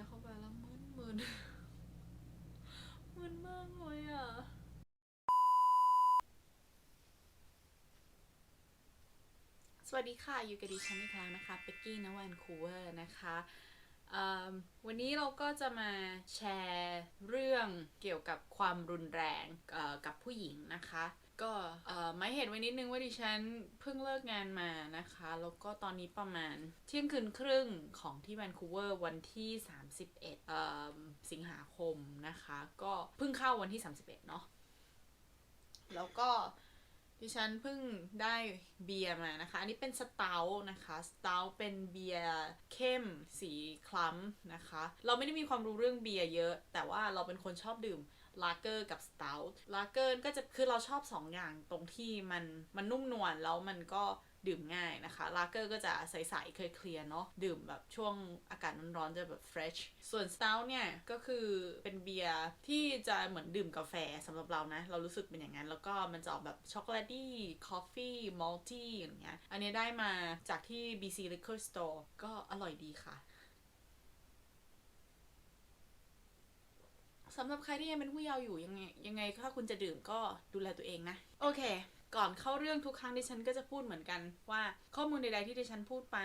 ร์เข้าไปแล้วมึนมึนมึนมากเลยอะสวัสดีค่ะ อยู่กับดิฉันอีกครั้งนะคะเป็กกี้นวันคูเวอร์นะคะวันนี้เราก็จะมาแชร์เรื่องเกี่ยวกับความรุนแรงกับผู้หญิงนะคะ ก็ไม่เห็นไว้นิดนึงว่าดิฉันเพิ่งเลิกงานมานะคะ แล้วก็ตอนนี้ประมาณเที่ยงคืนครึ่งของที่แวนคูเวอร์วันที่ 31เอิ่มสิงหาคมนะคะ ก็เพิ่งเข้าวันที่ 31 เนาะแล้วก็ดิฉันเพิ่งได้เบียร์มานะคะ อันนี้เป็นสเตาท์นะคะสเตาท์เป็นเบียร์เข้มสีคล้ำนะคะ เราไม่ได้มีความรู้เรื่องเบียร์เยอะ แต่ว่าเราเป็นคนชอบดื่ม ลาเกอร์กับสตาท์ลาเกอร์ก็จะคือเราชอบสองอย่างตรงที่มันมันนุ่มนวลแล้วมันก็ดื่มง่ายนะคะลาเกอร์ก็จะใสๆเคลียร์เนาะดื่มแบบช่วงอากาศร้อนๆจะแบบเฟรชส่วนสตาท์เนี่ยก็คือเป็นเบียร์ที่จะเหมือนดื่มกาแฟสำหรับเรานะ เรารู้สึกเป็นอย่างนั้น แล้วก็มันจะออกแบบช็อกโกแลตตี้คอฟฟี่มอลตี้อย่างเงี้ยอันนี้ได้มาจากที่ BC Liquor Store ก็อร่อยดีค่ะ สำหรับใครที่ยังเป็นผู้เยาว์อยู่ยังไงยังไงถ้าคุณจะดื่มก็ดูแลตัวเองนะ โอเค ก่อนเข้าเรื่องทุกครั้งดิฉันก็จะพูดเหมือนกันว่าข้อมูลใดๆที่ดิฉันพูดไป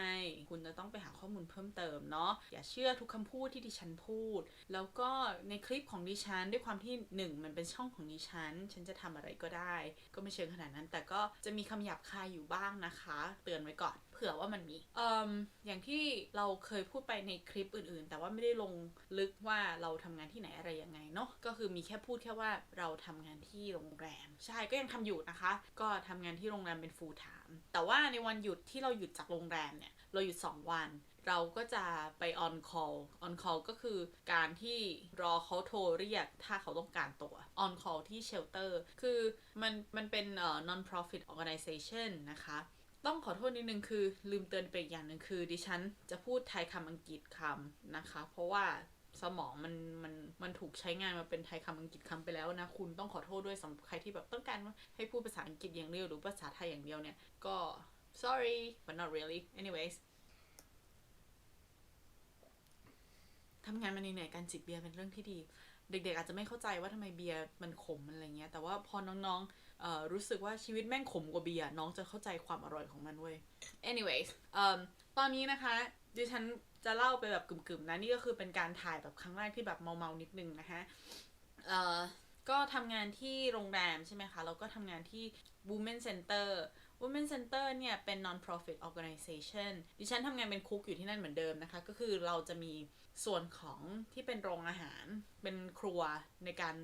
คุณจะต้องไปหาข้อมูลเพิ่มเติมเนาะอย่าเชื่อทุกคำพูดที่ดิฉันพูด แล้วก็ในคลิปของดิฉันด้วยความที่หนึ่งมันเป็นช่องของดิฉัน ฉันจะทำอะไรก็ได้ ก็ไม่เชิงขนาดนั้น แต่ก็จะมีคำหยาบคายอยู่บ้างนะคะ เตือนไว้ก่อน เผื่อว่ามันมีเอ่มอย่างที่เราเคยพูดไปในคลิปอื่นๆ แต่ว่าไม่ได้ลงลึกว่าเราทำงานที่ไหนอะไรยังไงเนาะก็คือมีแค่พูดแค่ว่าเราทำงานที่โรงแรม ใช่ก็ยังทำอยู่นะคะ ก็ทำงานที่โรงแรมเป็น full time แต่ว่าในวันหยุดที่เราหยุดจากโรงแรมเนี่ยเราหยุด 2 วันเราก็จะไป on call on call ก็คือการที่รอเขาโทรเรียกถ้าเขาต้องการตัว on call ที่ shelter คือมันมันเป็นเอ่อ non profit organization นะคะ ต้องขอโทษนิดนึงคือลืมเตือนไปอีกอย่างหนึ่งคือ ดิฉันจะพูดไทยคำอังกฤษคำนะคะ เพราะว่าสมองมันมันมันถูกใช้งานมาเป็นไทยคำอังกฤษคำไปแล้วนะ คุณต้องขอโทษด้วยสำหรับใครที่แบบต้องการให้พูดภาษาอังกฤษอย่างเดียวหรือภาษาไทยอย่างเดียวเนี่ย ก็ sorry but not really anyways ทำงานมาเหนื่อยการจิบเบียร์เป็นเรื่องที่ดี เด็กๆอาจจะไม่เข้าใจว่าทำไมเบียร์มันขมอะไรเงี้ย แต่ว่าพอน้องๆ รู้สึกว่าชีวิตแม่งขมกว่าเบียร์น้องจะเข้าใจความอร่อยของมันเว้ย anyways เอ่มตอนนี้นะคะ ดิฉันจะเล่าไปแบบกึ่มๆนะ นี่ก็คือเป็นการถ่ายแบบครั้งแรกที่แบบเมาๆนิดนึงนะคะเอ่อก็ทำงานที่โรงแรมใช่ไหมคะ แล้วก็ทำงานที่ Women Center Women Center เนี่ย เป็น non-profit organization ดิฉันทำงานเป็นคุกอยู่ที่นั่นเหมือนเดิมนะคะ ก็คือเราจะมีส่วนของที่เป็นโรงอาหาร เป็นครัวในการ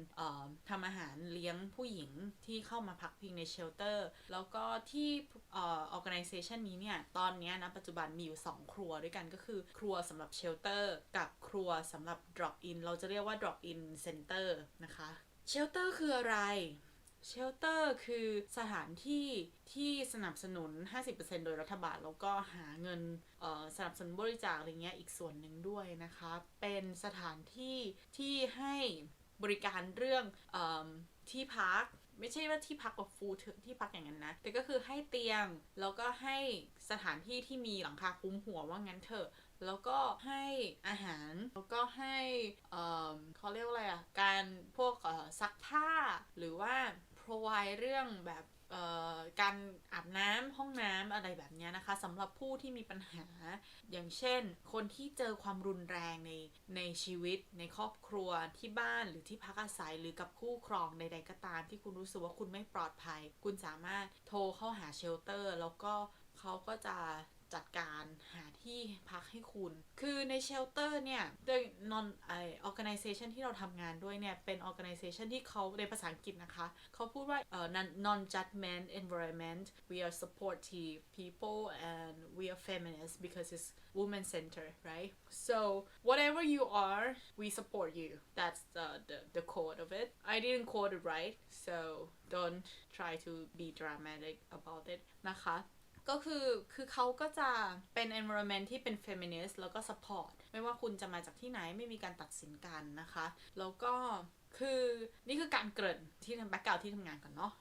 ทำอาหารเลี้ยงผู้หญิงที่เข้ามาพักพิงในเชลเตอร์ แล้วก็ที่ออ organization นี้เนี่ย ตอนนี้นะ ปัจจุบันมีอยู่ 2 ครัวด้วยกันก็คือครัวสำหรับเชลเตอร์กับครัวสำหรับ drop in เราจะเรียกว่า drop in center นะคะ เชลเตอร์คืออะไร เชลเตอร์คือสถานที่ที่สนับสนุน 50%โดยรัฐบาล แล้วก็หาเงินสนับสนุนบริจาคอะไรเงี้ยอีกส่วนหนึ่งด้วยนะคะ เป็นสถานที่ที่ให้บริการเรื่องอที่พักไม่ใช่ว่าที่พักแบบฟูลที่พักอย่างนั้นนะ แต่ก็คือให้เตียง แล้วก็ให้สถานที่ที่มีหลังคาคุ้มหัวว่างั้นเถอะ แล้วก็ให้อาหาร แล้วก็ให้เขาเรียกว่าอะไรอะการพวกซักผ้าหรือว่า provide เรื่องแบบการอาบน้ำห้องน้ำอะไรแบบนี้นะคะสำหรับผู้ที่มีปัญหา อย่างเช่น คนที่เจอความรุนแรงในในชีวิต ในครอบครัวที่บ้านหรือที่พักอาศัยหรือกับคู่ครองใดๆก็ตามที่คุณรู้สึกว่าคุณไม่ปลอดภัย คุณสามารถโทรเข้าหาเชลเตอร์ แล้วก็เขาก็จะ จัดการหาที่พักให้คุณ คือในเชลเตอร์เนี่ยโดย non ไอ organization ที่เราทำงานด้วยเนี่ย เป็น organization ที่เขาในภาษาอังกฤษนะคะ เขาพูดว่าเอ่อ non- judgment environment we are supportive people and we are feminist because it's women center right so whatever you are we support you that's the the, the code of it I didn't quote it right so don't try to be dramatic about it นะคะ ก็คือคือเขาก็จะเป็น environment ที่เป็น feminist แล้วก็ support ไม่ว่าคุณจะมาจากที่ไหนไม่มีการตัดสินกันนะคะ แล้วก็คือนี่คือการเกริ่นที่ทำแบ็กกราวที่ทำงานก่อนเนาะ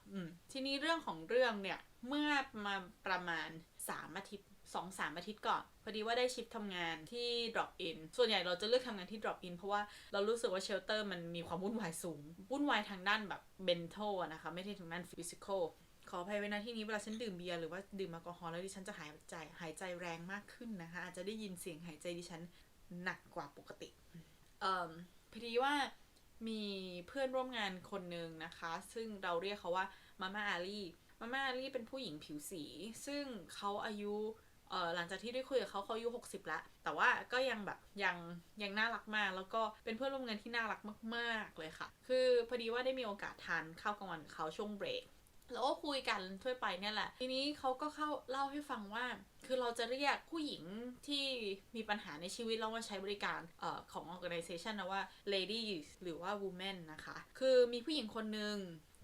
ทีนี้เรื่องของเรื่องเนี่ย เมื่อมาประมาณ 3 อาทิตย์2 3อาทิตย์ก่อนพอดีว่าได้ชิปทำงานที่ drop in ส่วนใหญ่เราจะเลือกทำงานที่ drop in เพราะว่าเรารู้สึกว่าเชลเตอร์มันมีความวุ่นวายสูง วุ่นวายทางด้านแบบ mental อะนะคะ ไม่ใช่ทางด้าน physical ขออภัยไว้นะที่นี้เวลาฉันดื่มเบียร์หรือว่าดื่มแอลกอฮอล์แล้วดิฉันจะหายใจหายใจแรงมากขึ้นนะคะ อาจจะได้ยินเสียงหายใจดิฉันหนักกว่าปกติเอ่อพอดีว่ามีเพื่อนร่วมงานคนหนึ่งนะคะ ซึ่งเราเรียกเขาว่ามาม่าอาลีมาม่าอาลีเป็นผู้หญิงผิวสี ซึ่งเขาอายุเอ่อหลังจากที่ได้คุยกับเขาเขาอายุ 60แล้วแต่ว่าก็ยังแบบยังยังน่ารักมาก แล้วก็เป็นเพื่อนร่วมงานที่น่ารักมาก ๆ เลยค่ะ คือพอดีว่าได้มีโอกาสทานข้าวกลางวันกับเขาช่วงเบรก แล้วก็คุยกันทั่วไปเนี่ยแหละ ทีนี้เขาก็เข้าเล่าให้ฟังว่า คือเราจะเรียกผู้หญิงที่มีปัญหาในชีวิตแล้วมาใช้บริการเอ่อของ organization นะว่า ladies หรือว่า women นะคะ คือมีผู้หญิงคนหนึ่ง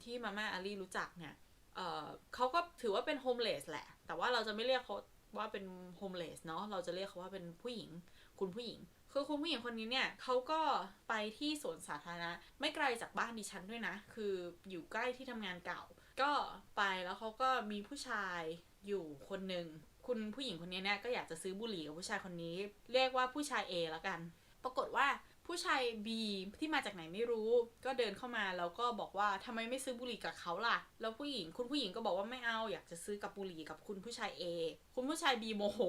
ที่มาม่าอารีรู้จักเนี่ยเอ่อเขาก็ถือว่าเป็น homeless แหละ แต่ว่าเราจะไม่เรียกเขาว่าเป็น homeless เนาะ เราจะเรียกเขาว่าเป็นผู้หญิง คุณผู้หญิง คือคุณผู้หญิงคนนี้เนี่ยเขาก็ไปที่สวนสาธารณะ ไม่ไกลจากบ้านดิฉันด้วยนะ คืออยู่ใกล้ที่ทำงานเก่า ก็ไปแล้วเขาก็มีผู้ชายอยู่คนหนึ่งคุณผู้หญิงคนนี้เนี่ยก็อยากจะซื้อบุหรี่กับผู้ชายคนนี้ เรียกว่าผู้ชาย A แล้วกัน ปรากฏว่าผู้ชาย B ที่มาจากไหนไม่รู้ ก็เดินเข้ามาแล้วก็บอกว่าทำไมไม่ซื้อบุหรี่กับเขาล่ะ แล้วผู้หญิงคุณผู้หญิงก็บอกว่าไม่เอาอยากจะซื้อกับบุหรี่กับคุณผู้ชาย A คุณผู้ชาย B โมโห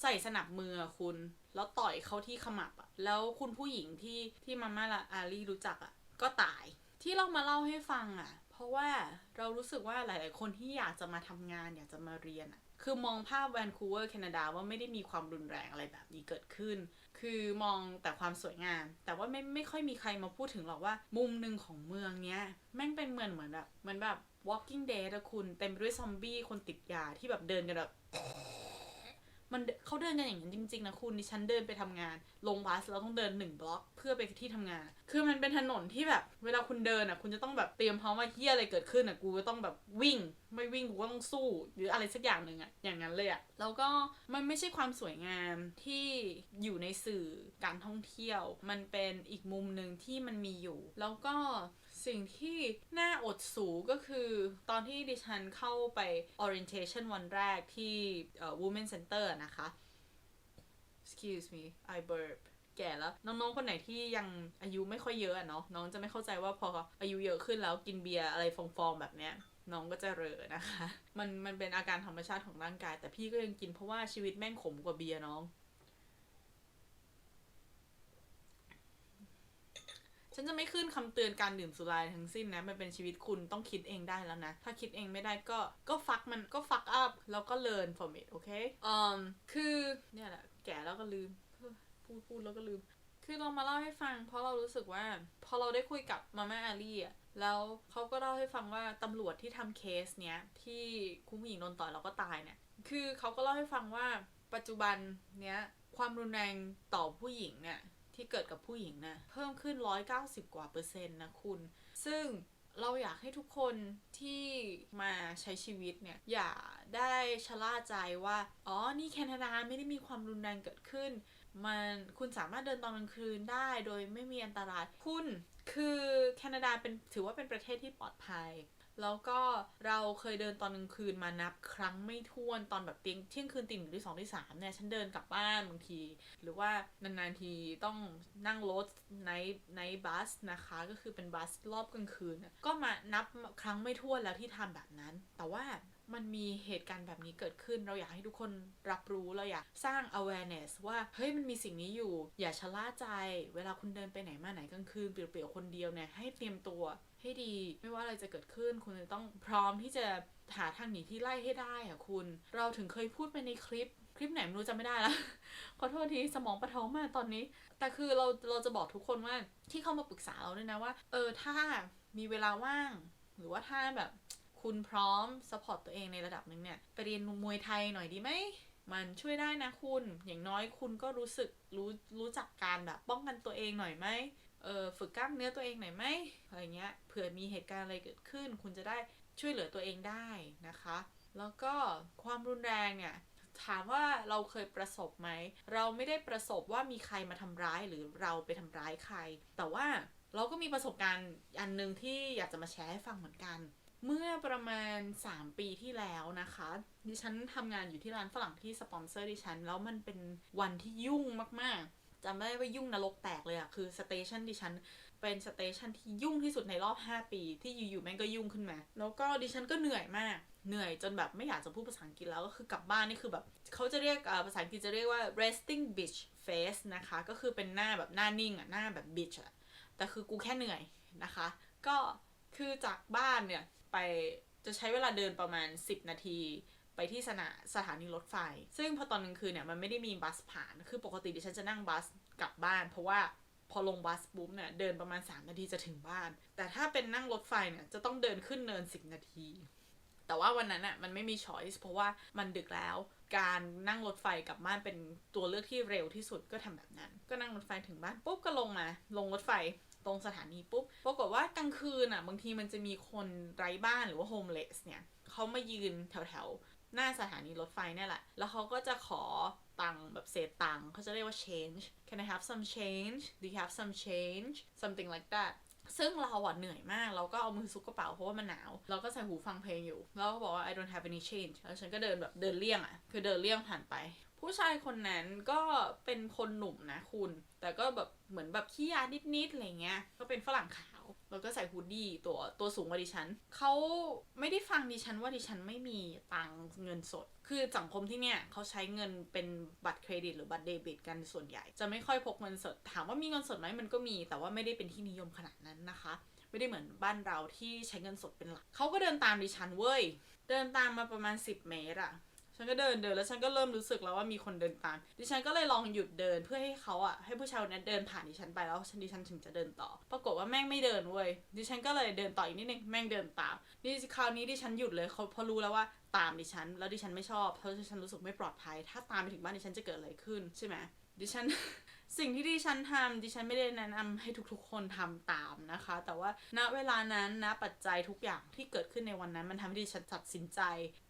ใส่สนับมือคุณ แล้วต่อยเขาที่ขมับอะแล้วคุณผู้หญิงที่ที่มาม่าละอารีรู้จักอะก็ตาย ที่เรามาเล่าให้ฟังอะ ราะว่าเรารู้สึกว่าหลาย ๆ คนที่อยากจะมาทำงานอยากจะมาเรียนอะคือมองภาพแวนคูเวอร์แคนาดาว่าไม่ได้มีความรุนแรงอะไรแบบนี้เกิดขึ้น คือมองแต่ความสวยงาม แต่ว่าไม่ไม่ค่อยมีใครมาพูดถึงหรอกว่า มุมหนึ่งของเมืองเนี้ยแม่งเป็นเหมือนเหมือนแบบเหมือนแบบ walking dead อะคุณเต็มไปด้วยซอมบี้คนติดยาที่แบบเดินกันแบบ มันเขาเดินกันอย่างนั้นจริงๆนะคุณดิฉันเดินไปทำงาน ลงบัสเราต้องเดินหนึ่งบล็อกเพื่อไปที่ทำงาน คือมันเป็นถนนที่แบบ เวลาคุณเดินอะ คุณจะต้องแบบเตรียมพร้อมว่าเฮียอะไรเกิดขึ้นอะกูก็ต้องแบบวิ่ง ไม่วิ่งกูก็ต้องสู้ หรืออะไรสักอย่างหนึ่งอะอย่างนั้นเลยอะแล้วก็มันไม่ใช่ความสวยงามที่อยู่ในสื่อการท่องเที่ยว มันเป็นอีกมุมหนึ่งที่มันมีอยู่ แล้วก็ สิ่งที่น่าอดสูก็คือตอนที่ดิฉันเข้าไป orientation วันแรกที่ women center นะคะ excuse me I burp แก่แล้วน้องๆคนไหนที่ยังอายุไม่ค่อยเยอะอะเนาะน้องจะไม่เข้าใจว่าพออายุเยอะขึ้นแล้วกินเบียร์อะไรฟองๆแบบเนี้ยน้องก็จะเรอนะคะ มันมันเป็นอาการธรรมชาติของร่างกาย แต่พี่ก็ยังกินเพราะว่าชีวิตแม่งขมกว่าเบียร์น้อง ฉันจะไม่ขึ้นคำเตือนการดื่มสุราทั้งสิ้นนะ มันเป็นชีวิตคุณต้องคิดเองได้แล้วนะ ถ้าคิดเองไม่ได้ก็ก็ฟักมันก็ฟักอัพแล้วก็ learn from it โอเคอืมคือเนี่ยแหละแก่แล้วก็ลืม พูดพูดแล้วก็ลืม คือเรามาเล่าให้ฟัง เพราะเรารู้สึกว่า พอเราได้คุยกับมาม่าอารีอะแล้วเขาก็เล่าให้ฟังว่าตำรวจที่ทำเคสเนี้ยที่คุณผู้หญิงโดนต่อยแล้วก็ตายเนี่ยคือเขาก็เล่าให้ฟังว่าปัจจุบันเนี้ยความรุนแรงต่อผู้หญิงเนี่ย ที่เกิดกับผู้หญิงนี่ยเพิ่มขึ้น 190 กว่าเปอร์เซ็นต์นะคุณ ซึ่งเราอยากให้ทุกคนที่มาใช้ชีวิตเนี่ย อย่าได้ชะล่าใจว่า อ๋อ นี่แคนาดาไม่ได้มีความรุนแรงเกิดขึ้น มันคุณสามารถเดินตอนกลางคืนได้โดยไม่มีอันตราย คุณคือแคนาดาเป็นถือว่าเป็นประเทศที่ปลอดภัย แล้วก็เราเคยเดินตอนกลางคืนมานับ ครั้งไม่ถ้วนตอนแบบเตียงเที่ยงคืนตีหนึ่งตีสองตีสามเนี่ยฉันเดินกลับบ้านบางที หรือว่านานๆทีต้องนั่งรถในในบัสนะคะ ก็คือเป็นบัสรอบกลางคืน ก็มานับครั้งไม่ถ้วนแล้วที่ทำแบบนั้น แต่ว่า มันมีเหตุการณ์แบบนี้เกิดขึ้น เราอยากให้ทุกคนรับรู้เราอยากสร้าง awareness ว่าเฮ้ยมันมีสิ่งนี้อยู่ อย่าชะล่าใจ เวลาคุณเดินไปไหนมาไหนกลางคืนเปลี่ยวๆคนเดียวเนี่ยให้เตรียมตัวให้ดี ไม่ว่าอะไรจะเกิดขึ้น คุณจะต้องพร้อมที่จะหาทางหนีที่ไล่ให้ได้อะคุณ เราถึงเคยพูดไปในคลิปคลิปไหนไม่รู้จำไม่ได้แล้วขอโทษทีสมองประท้องมากตอนนี้ แต่คือเราเราจะบอกทุกคนว่าที่เข้ามาปรึกษาเราด้วยนะว่า เออถ้ามีเวลาว่าง หรือว่าถ้าแบบ คุณพร้อมสปอร์ตตัวเองในระดับหนึ่งเนี่ยไปเรียนมวยไทยหน่อยดีไหมมันช่วยได้นะคุณ อย่างน้อยคุณก็รู้สึกรู้รู้จักการแบบป้องกันตัวเองหน่อยไหมเออฝึกกล้ามเนื้อตัวเองหน่อยไหมอะไรเงี้ยเผื่อมีเหตุการณ์อะไรเกิดขึ้น คุณจะได้ช่วยเหลือตัวเองได้นะคะ แล้วก็ความรุนแรงเนี่ยถามว่าเราเคยประสบไหม เราไม่ได้ประสบว่ามีใครมาทำร้ายหรือเราไปทำร้ายใคร แต่ว่าเราก็มีประสบการณ์อันหนึ่งที่อยากจะมาแชร์ให้ฟังเหมือนกัน เมื่อประมาณ 3 ปีที่แล้วนะคะ ดิฉันทำงานอยู่ที่ร้านฝรั่งที่สปอนเซอร์ดิฉัน แล้วมันเป็นวันที่ยุ่งมากๆจำได้ว่ายุ่งนรกแตกเลยอะคือสเตชันดิฉันเป็นสเตชันที่ยุ่งที่สุดในรอบ 5 ปีที่อยู่ๆแม่งก็ยุ่งขึ้นมา แล้วก็ดิฉันก็เหนื่อยมาก เหนื่อยจนแบบไม่อยากจะพูดภาษาอังกฤษแล้วก็คือกลับบ้านนี่คือแบบเขาจะเรียกภาษาอังกฤษจะเรียกว่า resting bitch face นะคะ ก็คือเป็นหน้าแบบหน้านิ่งอะหน้าแบบ bitch อะแต่คือกูแค่เหนื่อยนะคะ ก็คือจากบ้านเนี่ย ไปจะใช้เวลาเดินประมาณ 10 นาที ไปที่สนาสถานีรถไฟ ซึ่งพอตอนกลางคืนเนี่ยมันไม่ได้มีบัสผ่าน คือปกติดิฉันจะนั่งบัสกลับบ้าน เพราะว่าพอลงบัสปุ๊บเนี่ยเดินประมาณ 3 นาทีจะถึงบ้าน แต่ถ้าเป็นนั่งรถไฟเนี่ยจะต้องเดินขึ้นเนิน 10 นาที แต่ว่าวันนั้นอะมันไม่มีช้อยส์เพราะว่ามันดึกแล้วการนั่งรถไฟกลับบ้านเป็นตัวเลือกที่เร็วที่สุดก็ทำแบบนั้น ก็นั่งรถไฟถึงบ้านปุ๊บก็ลงมา ลงรถไฟ ตรงสถานีปุ๊บปรากฏว่ากลางคืนอะ บางทีมันจะมีคนไร้บ้านหรือว่าโฮมเลสเนี่ยเขามายืนแถวแถวหน้าสถานีรถไฟเนี่ยแหละ แล้วเขาก็จะขอตังค์แบบเศษตังค์เขาจะเรียกว่า change can I have some change do you have some change something like that ซึ่งเราอะเหนื่อยมาก เราก็เอามือซุกกระเป๋าเพราะว่ามันหนาว เราก็ใส่หูฟังเพลงอยู่ แล้วก็บอกว่า I don't have any change แล้วฉันก็เดินแบบเดินเลี่ยงอะ คือเดินเลี่ยงผ่านไป ผู้ชายคนนั้นก็เป็นคนหนุ่มนะคุณ แต่ก็แบบเหมือนแบบขี้ยานิดๆอะไรเงี้ย ก็เป็นฝรั่งขา แล้วก็ใส่ฮูดดี้ตัวตัวสูงกว่าดิฉัน เขาไม่ได้ฟังดิฉันว่าดิฉันไม่มีตังเงินสด คือสังคมที่เนี่ยเขาใช้เงินเป็นบัตรเครดิตหรือบัตรเดบิตกันส่วนใหญ่ จะไม่ค่อยพกเงินสด ถามว่ามีเงินสดไหมมันก็มี แต่ว่าไม่ได้เป็นที่นิยมขนาดนั้นนะคะ ไม่ได้เหมือนบ้านเราที่ใช้เงินสดเป็นหลัก เขาก็เดินตามดิฉันเว้ย เดินตามมาประมาณ 10 เมตรอะ ฉันก็เดินเดินแล้วฉันก็เริ่มรู้สึกแล้วว่ามีคนเดินตาม ดิฉันก็เลยลองหยุดเดินเพื่อให้เขาอะให้ผู้ชายคนนั้นเดินผ่านดิฉันไปแล้วฉันดิฉันถึงจะเดินต่อ ปรากฏว่าแม่งไม่เดินเว้ย ดิฉันก็เลยเดินต่ออีกนิดนึงแม่งเดินตาม นี่คราวนี้ดิฉันหยุดเลยเขาพอรู้แล้วว่าตามดิฉัน แล้วดิฉันไม่ชอบเพราะดิฉันรู้สึกไม่ปลอดภัย ถ้าตามไปถึงบ้านดิฉันจะเกิดอะไรขึ้นใช่ไหมดิฉัน สิ่งที่ดิฉันทำดิฉันไม่ได้แนะนำให้ทุกๆ คนทำตามนะคะ แต่ว่าณเวลานั้นนะปัจจัยทุกอย่างที่เกิดขึ้นในวันนั้น มันทำให้ดิฉันตัดสินใจ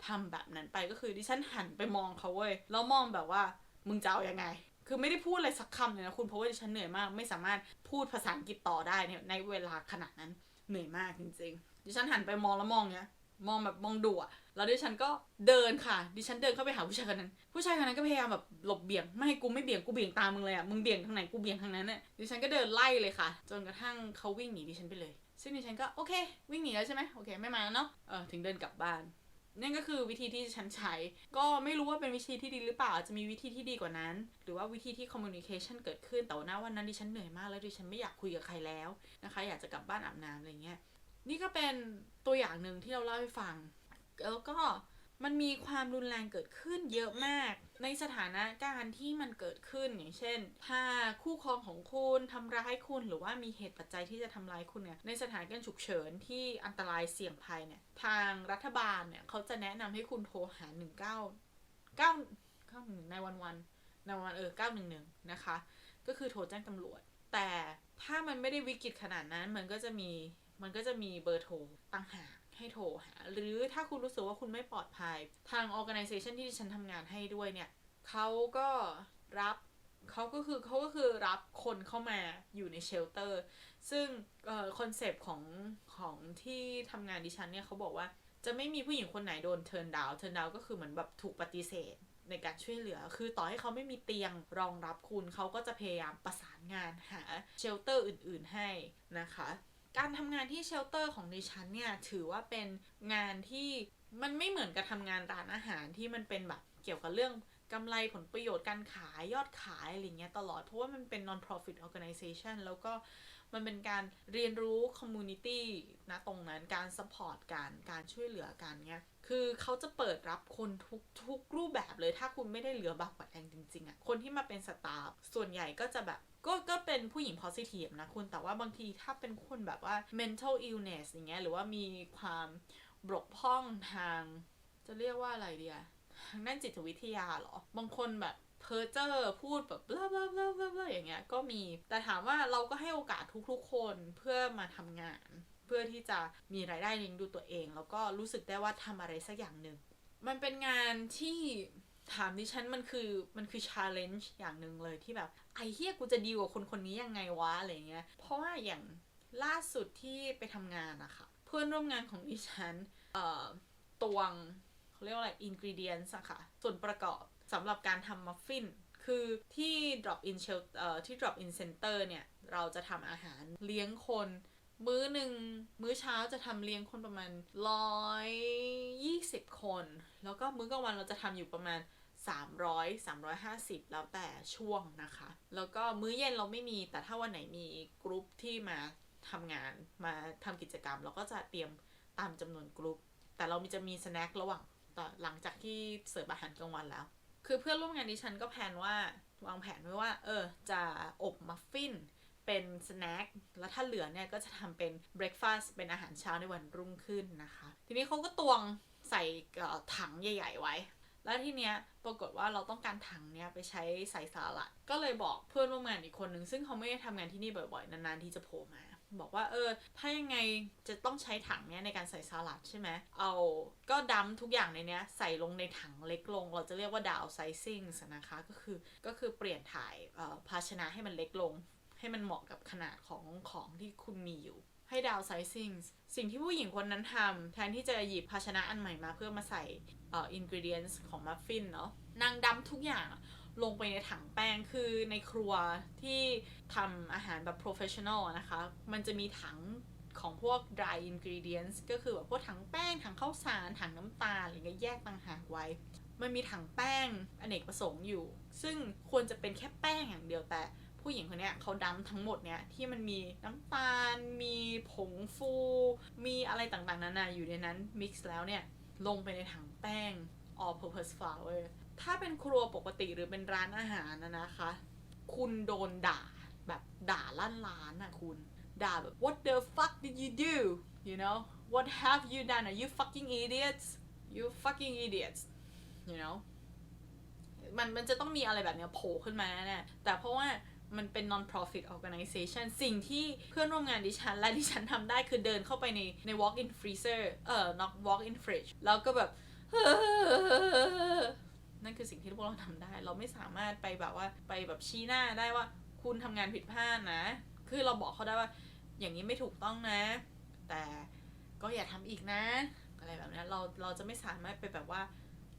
ทำแบบนั้นไปก็คือดิฉันหันไปมองเขาเว้ยแล้วมองแบบว่ามึงจะเอายังไง คือไม่ได้พูดอะไรสักคำเลยนะคุณเพราะว่าดิฉันเหนื่อยมาก ไม่สามารถพูดภาษาอังกฤษต่อได้ในเวลาขนาดนั้นเหนื่อยมากจริงๆดิฉันหันไปมองแล้วมองเนี้ยมองแบบมองดุอะ แล้วดิฉันก็เดินค่ะ ดิฉันเดินเข้าไปหาผู้ชายคนนั้น ผู้ชายคนนั้นก็พยายามแบบหลบเบี่ยง ไม่ให้กูไม่เบี่ยงกูเบี่ยงตามมึงเลยอะ มึงเบี่ยงทางไหนกูเบี่ยงทางนั้นเนี่ยดิฉันก็เดินไล่เลยค่ะ จนกระทั่งเขาวิ่งหนีดิฉันไปเลย ซึ่งดิฉันก็โอเค วิ่งหนีแล้วใช่ไหมโอเค ไม่มาแล้วเนาะ เออถึงเดินกลับบ้านนั่นก็คือวิธีที่ฉันใช้ ก็ไม่รู้ว่าเป็นวิธีที่ดีหรือเปล่าอาจจะมีวิธีที่ดีกว่านั้น หรือว่าวิธีที่ communication เกิดขึ้น แต่ว่าณวันนั้นดิฉันเหนื่อยมากแล้วดิฉันไม่อยากคุยกับใครแล้วนะคะ อยากจะกลับบ้านอาบน้ำอะไรเงี้ย นี่ก็เป็นตัวอย่างหนึ่งที่เราเล่าให้ฟัง แล้วก็มันมีความรุนแรงเกิดขึ้นเยอะมาก ในสถานะการณ์ที่มันเกิดขึ้นอย่างเช่น ถ้าคู่ครองของคุณทำร้ายคุณหรือว่ามีเหตุปัจจัยที่จะทำร้ายคุณเนี่ยในสถานการณ์ฉุกเฉินที่อันตรายเสี่ยงภัยเนี่ยทางรัฐบาลเนี่ยเขาจะแนะนำให้คุณโทรหา 19 9 9ในวันวันในวันเออ911นะคะ ก็คือโทรแจ้งตำรวจ แต่ถ้ามันไม่ได้วิกฤตขนาดนั้นมันก็จะมีมันก็จะมีเบอร์โทรต่างหาก ให้โทรหา หรือถ้าคุณรู้สึกว่าคุณไม่ปลอดภัย ทาง organization ที่ดิฉันทำงานให้ด้วยเนี่ยเขาก็รับเขาก็คือเขาก็คือรับคนเข้ามาอยู่ในเชลเตอร์ ซึ่งคอนเซปต์ของของที่ทำงานดิฉันเนี่ยเขาบอกว่าจะไม่มีผู้หญิงคนไหนโดนเทิร์นดาวเทิร์นดาวก็คือเหมือนแบบถูกปฏิเสธในการช่วยเหลือ คือต่อให้เขาไม่มีเตียงรองรับคุณเขาก็จะพยายามประสานงานหาเชลเตอร์อื่น ๆให้นะคะ การทำงานที่เชลเตอร์ของดิฉันเนี่ยถือว่าเป็นงานที่มันไม่เหมือนกับทำงานร้านอาหารที่มันเป็นแบบเกี่ยวกับเรื่องกำไรผลประโยชน์การขายยอดขายอะไรเงี้ยตลอด เพราะว่ามันเป็น non-profit organization แล้วก็มันเป็นการเรียนรู้ community นะตรงนั้นการ support การการช่วยเหลือกันเงี้ยคือเขาจะเปิดรับคนทุกทุกรูปแบบเลยถ้าคุณไม่ได้เหลือบากกว่าแรงจริงๆอะ่ะคนที่มาเป็นสตาฟส่วนใหญ่ก็จะแบบ ก็ก็เป็นผู้หญิง positive นะคุณ แต่ว่าบางทีถ้าเป็นคนแบบว่า mental illness อย่างเงี้ยหรือว่ามีความบกพร่องทาง จะเรียกว่าอะไรเดียทางด้านจิตวิทยาเหรอ บางคนแบบเพอเจอร์พูดแบบบลาบลาบลาบลาอย่างเงี้ยก็มี แต่ถามว่าเราก็ให้โอกาสทุกๆคนเพื่อมาทำงาน เพื่อที่จะมีรายได้เลี้ยงดูตัวเอง แล้วก็รู้สึกได้ว่าทำอะไรสักอย่างหนึ่ง มันเป็นงานที่ ถามดิฉันมันคือมันคือ challenge อย่างหนึ่งเลยที่แบบ ไอ้เฮียกูจะดีกว่าคนคนนี้ยังไงวะอะไรเงี้ย เพราะว่าอย่างล่าสุดที่ไปทำงานอะค่ะ เพื่อนร่วมงานของดิฉัน เอ่อตวงเขาเรียกว่าอะไร ingredients อะค่ะ ส่วนประกอบสำหรับการทำมัฟฟินคือที่ drop in shel เอ่อที่ drop in center เนี่ย เราจะทำอาหารเลี้ยงคน มื้อหนึ่งมื้อเช้าจะทำเลี้ยงคนประมาณร้อยยี่สิบคน แล้วก็มื้อกลางวันเราจะทำอยู่ประมาณ 300 350 แล้วแต่ช่วงนะคะ แล้วก็มื้อเย็นเราไม่มี แต่ถ้าวันไหนมีกรุ๊ปที่มาทำงานมาทำกิจกรรม เราก็จะเตรียมตามจำนวนกรุ๊ป แต่เรามีจะมีสแน็คระหว่างต่อหลังจากที่เสิร์ฟอาหารกลางวันแล้ว คือเพื่อนร่วมงานดิฉันก็แผนว่าวางแผนไว้ว่า เออ จะอบมัฟฟินเป็นสแน็คแล้วถ้าเหลือเนี่ยก็จะทำเป็นเบรคฟาสต์เป็นอาหารเช้าในวันรุ่งขึ้นนะคะ ทีนี้เขาก็ตวงใส่ถังใหญ่ ๆ ไว้ แล้วทีเนี้ยปรากฏว่าเราต้องการถังเนี้ยไปใช้ใส่สลัดก็เลยบอกเพื่อนร่วมงานอีกคนนึงซึ่งเขาไม่ได้ทำงานที่นี่บ่อยๆ นานๆที่จะโผล่มา บอกว่าเออ ถ้ายังไงจะต้องใช้ถังเนี้ยในการใส่สลัดใช่ไหมเอาก็ดัมทุกอย่างในเนี้ยใส่ลงในถังเล็กลง เราจะเรียกว่าดาวไซซิ่งนะคะก็คือก็คือเปลี่ยนถ่ายออภาชนะให้มันเล็กลง ให้มันเหมาะกับขนาดของของที่คุณมีอยู่ ให้ดาวไซซิ่งสิ่งที่ผู้หญิงคนนั้นทำแทนที่จะหยิบภาชนะอันใหม่มาเพื่อมาใส่เอ่ออินกริเดียนส์ของมัฟฟินเนาะนางดำทุกอย่างลงไปในถังแป้งคือในครัวที่ทำอาหารแบบ professional อะนะคะ มันจะมีถังของพวก dry ingredients ก็คือแบบพวกถังแป้ง ถังข้าวสาร ถังน้ำตาลอะไรเงี้ยแยกต่างหากไว้ มันมีถังแป้งอเนกประสงค์อยู่ ซึ่งควรจะเป็นแค่แป้งอย่างเดียวแต่ ผู้หญิงคนเนี้ยเขาดัมทั้งหมดเนี้ยที่มันมีน้ำตาล มีผงฟู มีอะไรต่างๆนานาอยู่ในนั้นมิกซ์แล้วเนี่ย ลงไปในถังแป้ง all purpose flour ถ้าเป็นครัวปกติหรือเป็นร้านอาหารนะนะคะ คุณโดนด่าแบบด่าลั่นล้านอะคุณ ด่าแบบ what the fuck did you do you know what have you done are you fucking idiots you fucking idiots you know มันมันจะต้องมีอะไรแบบเนี้ยโผล่ขึ้นมาแน่แต่เพราะว่า มันเป็น non-profit organization สิ่งที่เพื่อนร่วมงานดิฉัน และดิฉันทำได้คือเดินเข้าไปในใน walk in freezer เอ่อ not walk in fridge แล้วก็แบบนั่นคือสิ่งที่พวกเราทำได้ เราไม่สามารถไปแบบว่าไปแบบชี้หน้าได้ว่าคุณทำงานผิดพลาดนะ คือเราบอกเขาได้ว่าอย่างนี้ไม่ถูกต้องนะ แต่ก็อย่าทำอีกนะ อะไรแบบนี้เราเราจะไม่สามารถไปแบบว่า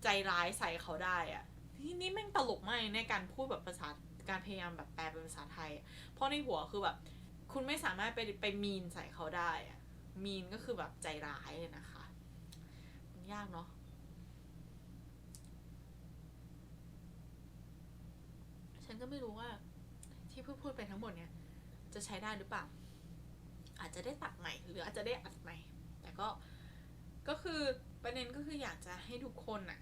ใจร้ายใส่เขาได้อะที่นี่แม่งตลกมากในการพูดแบบภาษา การพยายามแบบแปลเป็นภาษาไทย เพราะในหัวคือแบบ คุณไม่สามารถไปไปมีนใส่เขาได้อะมีนก็คือแบบใจร้ายเลยนะคะมันยากเนาะฉันก็ไม่รู้ว่าที่พูดพูดไปทั้งหมดเนี่ย จะใช้ได้หรือเปล่า อาจจะได้ตัดใหม่ หรืออาจจะได้อัดใหม่ แต่ก็ก็คือประเด็นก็คืออยากจะให้ทุกคนอะ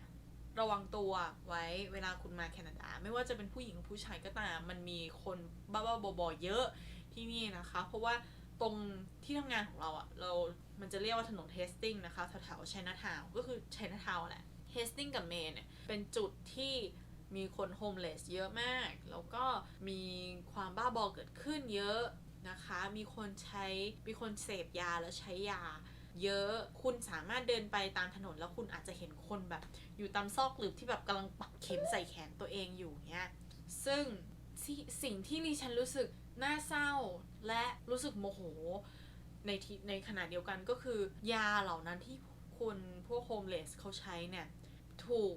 ระวังตัวไว้เวลาคุณมาแคนาดา ไม่ว่าจะเป็นผู้หญิงผู้ชายก็ตาม มันมีคนบ้าๆบอๆเยอะที่นี่นะคะ เพราะว่าตรงที่ทำงานของเราอะเรา มันจะเรียกว่าถนนเฮสติงนะคะแถวๆชัยนาทาวก็คือชัยนาทาวแหละเฮสติงกับเมนเนี่ยเป็นจุดที่มีคนโฮมเลสเยอะมาก แล้วก็มีความบ้าบอเกิดขึ้นเยอะนะคะ มีคนใช้ มีคนเสพยาแล้วใช้ยา เยอะคุณสามารถเดินไปตามถนนแล้วคุณอาจจะเห็นคนแบบ อยู่ตามซอกหลืบที่แบบกำลังปักเข็มใส่แขนตัวเองอยู่เนี้ยซึ่งสิสิ่งที่ดิฉันรู้สึกน่าเศร้าและรู้สึกโมโหในทีในขณะเดียวกันก็คือยาเหล่านั้นที่คุณพวกโฮมเลสเขาใช้เนี่ย ถูก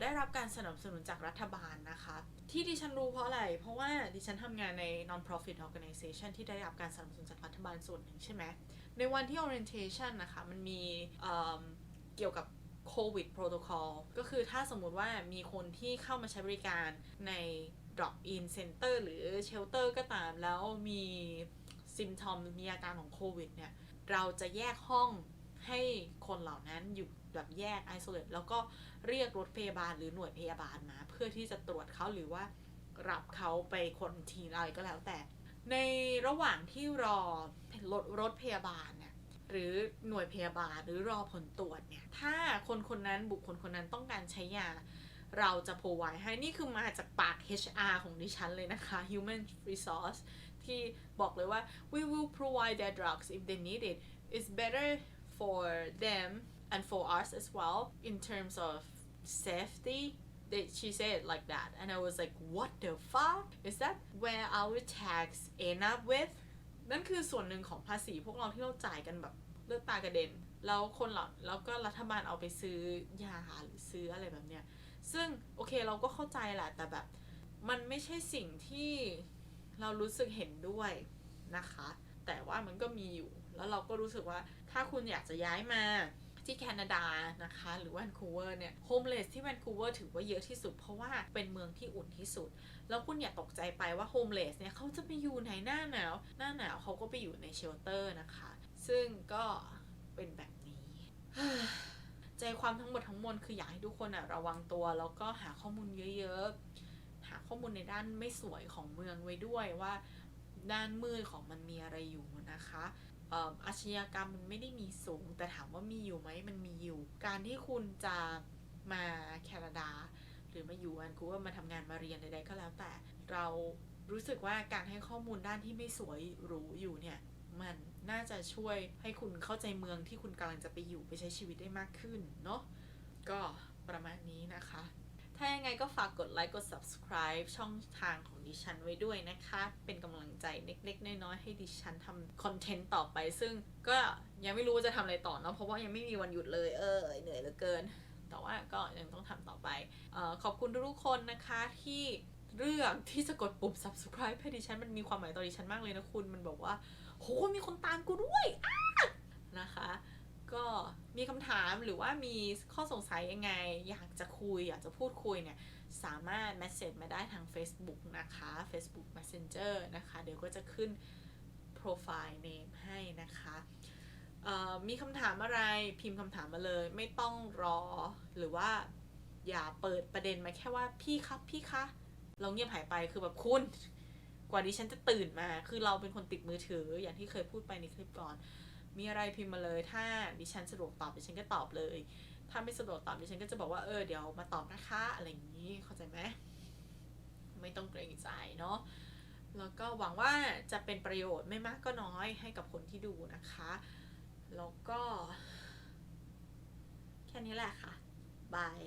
ได้รับการสนับสนุนจากรัฐบาลนะคะ ที่ดิฉันรู้เพราะอะไร เพราะว่าดิฉันทำงานใน non-profit organization ที่ได้รับการสนับสนุนจากรัฐบาลส่วนหนึ่งใช่ไหม ในวันที่ orientation นะคะ มันมีเเกี่ยวกับ COVID protocol ก็คือถ้าสมมุติว่ามีคนที่เข้ามาใช้บริการใน drop in center หรือ shelter ก็ตาม แล้วมี symptom มีอาการของโควิดเนี่ย เราจะแยกห้องให้คนเหล่านั้นอยู่แบบแยก isolate แล้วก็เรียกรถพยาบาลหรือหน่วยพยาบาลมา เพื่อที่จะตรวจเขาหรือว่ารับเขาไปคนทีอะไรก็แล้วแต่ ในระหว่างที่รอรถรถพยาบาลเนี่ยหรือหน่วยพยาบาลหรือรอผลตรวจเนี่ย ถ้าคนคนนั้นบุคคลคนนั้นต้องการใช้ยา เราจะ provide ให้นี่คือมาจากปาก HR ของดิฉันเลยนะคะ Human Resource ที่บอกเลยว่า we will provide their drugs if they need it it's better for them and for us as well in terms of safety that she said it like that and I was like what the fuck is that where our tax end up with นั่นคือส่วนหนึ่งของภาษีพวกเราที่เราจ่ายกันแบบเลือดตากระเด็น แล้วคนเหล่าแล้วก็รัฐบาลเอาไปซื้อยาหรือซื้ออะไรแบบเนี้ย ซึ่งโอเคเราก็เข้าใจแหละแต่แบบ มันไม่ใช่สิ่งที่เรารู้สึกเห็นด้วยนะคะ แต่ว่ามันก็มีอยู่ แล้วเราก็รู้สึกว่าถ้าคุณอยากจะย้ายมา ที่แคนาดานะคะ หรือแวนคูเวอร์เนี่ยโฮมเลสที่แวนคูเวอร์ถือว่าเยอะที่สุด เพราะว่าเป็นเมืองที่อุ่นที่สุด แล้วคุณอย่าตกใจไปว่าโฮมเลสเนี่ยเขาจะไปอยู่ไหนหน้าหนาว หน้าหนาวเขาก็ไปอยู่ในเชลเตอร์นะคะ ซึ่งก็เป็นแบบนี้ใจความทั้งหมดทั้งมวลคืออยากให้ทุกคนอะระวังตัว แล้วก็หาข้อมูลเยอะๆ หาข้อมูลในด้านไม่สวยของเมืองไว้ด้วยว่าด้านมืดของมันมีอะไรอยู่นะคะ อาชญากรรมมันไม่ได้มีสูง แต่ถามว่ามีอยู่ไหมมันมีอยู่ การที่คุณจะมาแคนาดา หรือมาอยู่แวนคูวอร์มาทำงานมาเรียนใดๆก็แล้วแต่ เรารู้สึกว่าการให้ข้อมูลด้านที่ไม่สวยหรูอยู่เนี่ยมันน่าจะช่วยให้คุณเข้าใจเมืองที่คุณกำลังจะไปอยู่ไปใช้ชีวิตได้มากขึ้นเนาะก็ประมาณนี้นะคะ ถ้ายังไงก็ฝากกดไลค์กด subscribe ช่องทางของดิฉันไว้ด้วยนะคะ เป็นกำลังใจเล็กๆ น้อยๆ ให้ดิฉันทำคอนเทนต์ต่อไป ซึ่งก็ยังไม่รู้ว่าจะทำอะไรต่อเนาะเพราะว่ายังไม่มีวันหยุดเลยเออเหนื่อยเหลือเกิน แต่ว่าก็ยังต้องทำต่อไปออขอบคุณทุกๆคนนะคะที่เลือกที่จะกดปุ่ม subscribe ให้ดิฉันมันมีความหมายต่อดิฉันมากเลยนะคุณมันบอกว่า โหมีคนตามกูด้วยนะคะ ก็ มีคำถามหรือว่ามีข้อสงสัยยังไง อยากจะคุย อยากจะพูดคุยเนี่ย สามารถ message มาได้ทาง Facebook นะคะ Facebook Messenger นะคะ เดี๋ยวก็จะขึ้น profile name ให้นะคะมีคำถามอะไรพิมพ์คำถามมาเลย ไม่ต้องรอหรือว่าอย่าเปิดประเด็นมาแค่ว่าพี่ครับพี่คะเราเงียบหายไปคือแบบคุณ กว่าดิฉันจะตื่นมา คือเราเป็นคนติดมือถืออย่างที่เคยพูดไปในคลิปก่อน มีอะไรพิมพ์มาเลย ถ้าดิฉันสะดวกตอบดิฉันก็ตอบเลย ถ้าไม่สะดวกตอบดิฉันก็จะบอกว่าเออเดี๋ยวมาตอบนะคะอะไรอย่างนี้เข้าใจไหมไม่ต้องเกรงใจเนาะแล้วก็หวังว่าจะเป็นประโยชน์ไม่มากก็น้อยให้กับคนที่ดูนะคะ แล้วก็ แค่นี้แหละค่ะบาย